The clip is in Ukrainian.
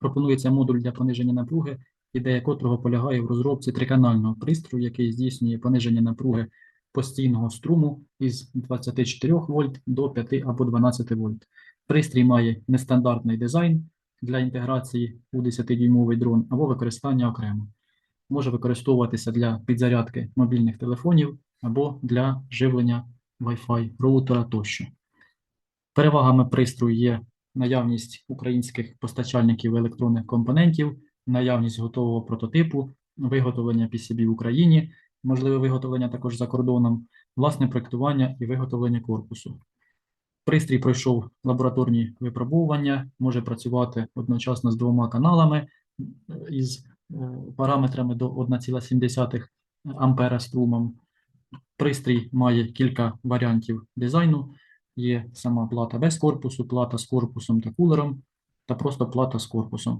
Пропонується модуль для пониження напруги, ідея котрого полягає в розробці триканального пристрою, який здійснює пониження напруги постійного струму із 24 вольт до 5 або 12 вольт. Пристрій має нестандартний дизайн для інтеграції у 10-дюймовий дрон або використання окремо. Може використовуватися для підзарядки мобільних телефонів або для живлення Wi-Fi роутера тощо. Перевагами пристрою є наявність українських постачальників електронних компонентів, наявність готового прототипу, виготовлення PCB в Україні, можливе виготовлення також за кордоном, власне проєктування і виготовлення корпусу. Пристрій пройшов лабораторні випробовування, може працювати одночасно з двома каналами із е, параметрами до 1,7 ампера струмом. Пристрій має кілька варіантів дизайну. Є сама плата без корпусу, плата з корпусом та кулером, та просто плата з корпусом.